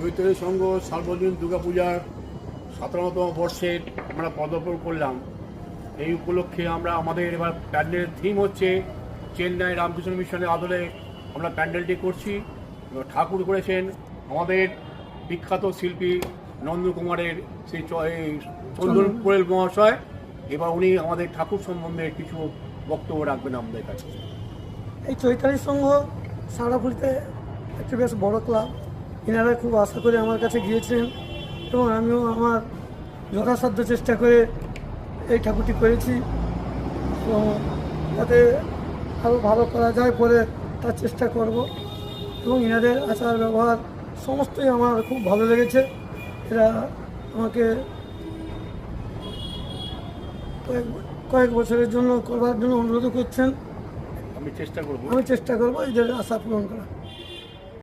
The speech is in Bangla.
চৈতন্য সংঘ সার্বজনীন দুর্গাপূজার সতেরোতম বর্ষের আমরা পদার্পণ করলাম। এই উপলক্ষে আমরা আমাদের এবার প্যান্ডেলের থিম হচ্ছে চেন্নাই রামকৃষ্ণ মিশনের আদলে আমরা প্যান্ডেলটি করছি। এবার ঠাকুর করেছেন আমাদের বিখ্যাত শিল্পী নন্দকুমারের সেই চন্দন কোয়েল মহাশয়। এবার উনি আমাদের ঠাকুর সম্বন্ধে কিছু বক্তব্য রাখবেন আমাদের কাছে। এই চৈতালি সংঘ সারাপুরিতে একটি বেশ বড় ক্লাব। এনারা খুব আশা করে আমার কাছে গিয়েছিলেন এবং আমিও আমার যথাসাধ্য চেষ্টা করে এই ঠাকুরটি করেছি। এবং যাতে আরও ভালো করা যায় পরে তার চেষ্টা করব এবং এনাদের আচার ব্যবহার সমস্তই আমার খুব ভালো লেগেছে। এরা আমাকে কয়েক কয়েক বছরের জন্য করবার জন্য অনুরোধ করছেন। আমি চেষ্টা করব। আমি চেষ্টা করব এদের আশা পূরণ করা